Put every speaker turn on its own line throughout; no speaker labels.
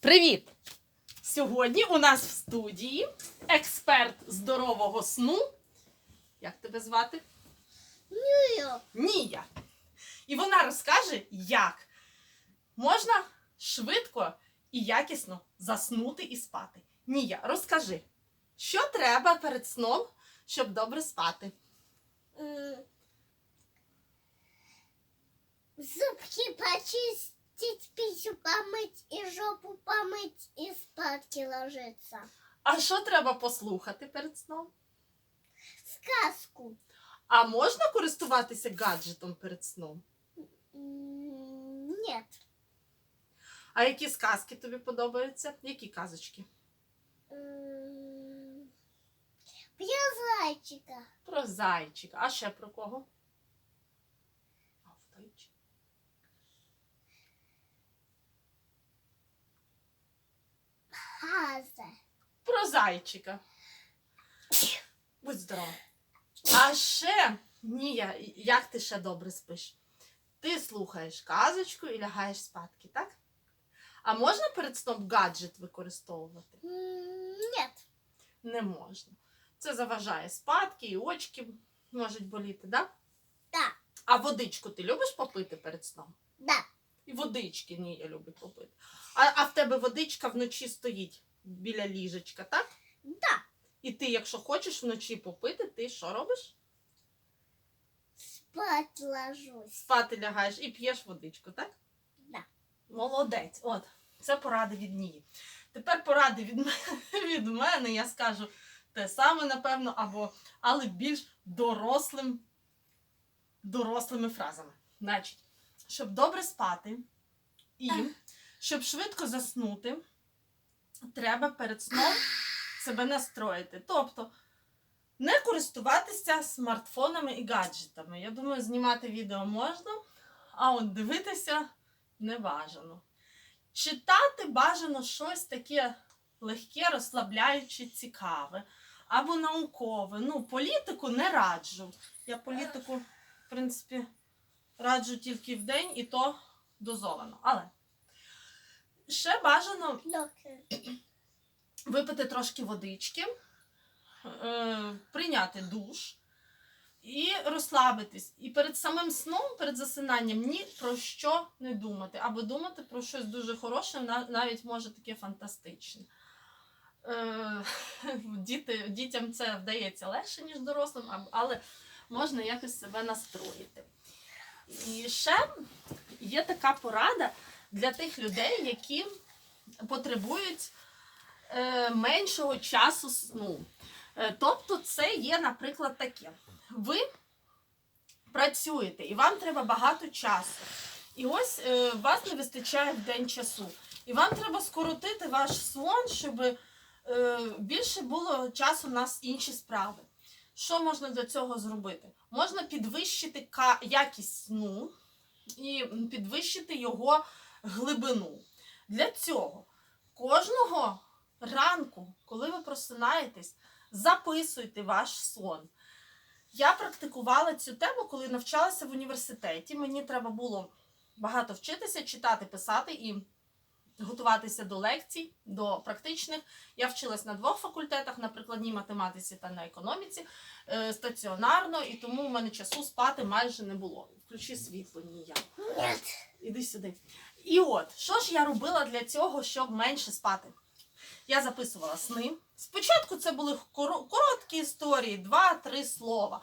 Привіт! Сьогодні у нас в студії експерт здорового сну. Як тебе звати?
Нюю.
Нія. І вона розкаже, як можна швидко і якісно заснути і спати. Нія, розкажи, що треба перед сном, щоб добре спати?
Зубки почистить, писю помыть и жопу помыть и спадки ложиться.
А що треба послухати перед сном?
Сказку.
А можна користуватися гаджетом перед сном?
Нет.
А які сказки тобі подобаються? Які казочки?
Про зайчика.
Про зайчика. А ще про кого? А, втайчик.
Газа.
Про зайчика. Будь здорова. А ще, Нія, як ти ще добре спиш? Ти слухаєш казочку і лягаєш спадки, так? А можна перед сном гаджет використовувати?
Нет.
Не можна. Це заважає спадки і очки можуть боліти, так?
Да.
А водичку ти любиш попити перед сном?
Да.
І водички Нія любить попити. А, а в тебе водичка вночі стоїть біля ліжечка, так?
Да.
І ти, якщо хочеш вночі попити, ти що робиш?
Спать ложусь.
Спати лягаєш і п'єш водичку, так?
Да.
Молодець. От, це поради від Нії. Тепер поради від мене, від мене я скажу те саме, напевно, або, але більш дорослим, дорослими фразами. Значить, щоб добре спати і щоб швидко заснути, треба перед сном себе настроїти. Тобто не користуватися смартфонами і гаджетами. Я думаю, знімати відео можна, а от дивитися не бажано. Читати бажано щось таке легке, розслабляюче, цікаве або наукове. Ну, політику не раджу. Я політику, в принципі, раджу тільки в день і то дозовано. Але ще бажано випити трошки водички, е, прийняти душ і розслабитись. І перед самим сном, перед засинанням ні про що не думати. Або думати про щось дуже хороше, навіть може таке фантастичне. Е, діти, дітям це вдається легше, ніж дорослим, але можна якось себе настроїти. І ще є така порада для тих людей, які потребують е, меншого часу сну. Е, тобто, це є, наприклад, таке. Ви працюєте і вам треба багато часу. І ось е, вас не вистачає в день часу. І вам треба скоротити ваш сон, щоб більше було часу на інші справи. Що можна для цього зробити? Можна підвищити якість сну і підвищити його глибину. Для цього кожного ранку, коли ви просинаєтесь, записуйте ваш сон. Я практикувала цю тему, коли навчалася в університеті. Мені треба було багато вчитися, читати, писати і готуватися до лекцій, до практичних. Я вчилась на двох факультетах, на прикладній математиці та на економіці, е, стаціонарно, і тому в мене часу спати майже не було. Включи світло ніяк. Іди сюди. І от, що ж я робила для цього, щоб менше спати? Я записувала сни. Спочатку це були короткі історії, два-три слова.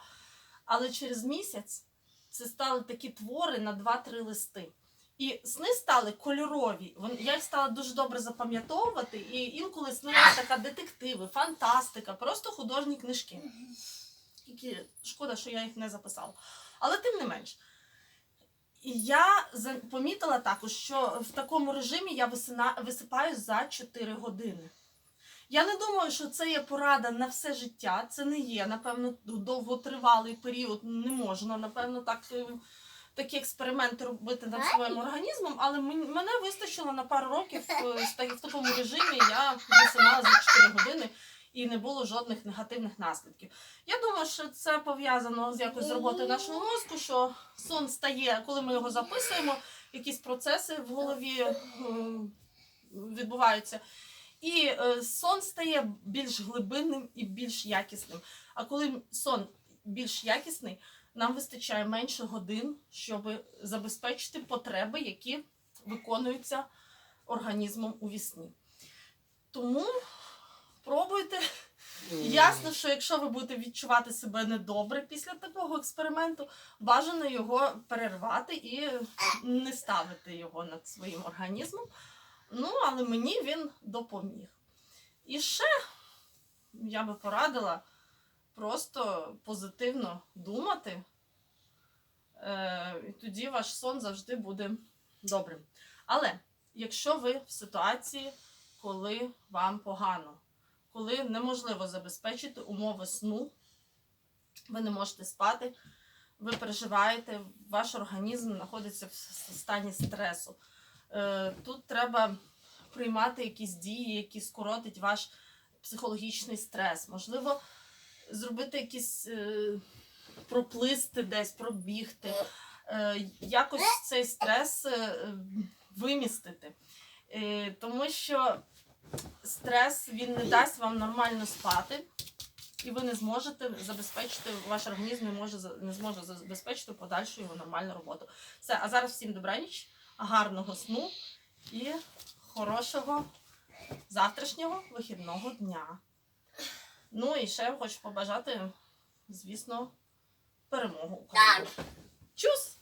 Але через місяць це стали такі твори на два-три листи. І сни стали кольорові. Я їх стала дуже добре запам'ятовувати, і інколи снилася така детективи, фантастика, просто художні книжки. Які шкода, що я їх не записала. Але тим не менш. І я помітила також, що в такому режимі я висипаю за 4 години. Я не думаю, що це є порада на все життя. Це не є, напевно, довготривалий період. Не можна, напевно, так, е, такі експерименти робити над своїм організмом, але мен- мене вистачило на пару років е, в такому режимі. Я висинала за 4 години і не було жодних негативних наслідків. Я думаю, що це пов'язано з якось з роботою нашого мозку, що сон стає, коли ми його записуємо, якісь процеси в голові відбуваються. І е, сон стає більш глибинним і більш якісним. А коли сон більш якісний, нам вистачає менше годин, щоб забезпечити потреби, які виконуються організмом у вісні. Тому. Ясно, що якщо ви будете відчувати себе недобре після такого експерименту, бажано його перервати і не ставити його над своїм організмом. Ну, але мені він допоміг. І ще я би порадила просто позитивно думати, е, і тоді ваш сон завжди буде добрим. Але якщо ви в ситуації, коли вам погано, коли неможливо забезпечити умови сну, ви не можете спати, ви переживаєте, ваш організм знаходиться в стані стресу. Е, Тут треба приймати якісь дії, які скоротять ваш психологічний стрес. Можливо, зробити якісь е, проплисти десь, пробігти, е, якось цей стрес вимістити. Тому що стрес він не дасть вам нормально спати, і ви не зможете забезпечити, ваш організм не, може, не зможе забезпечити подальшу його нормальну роботу. Все, а зараз всім добраніч, гарного сну і хорошого завтрашнього вихідного дня. Ну і ще хочу побажати, звісно, перемогу України. Чус!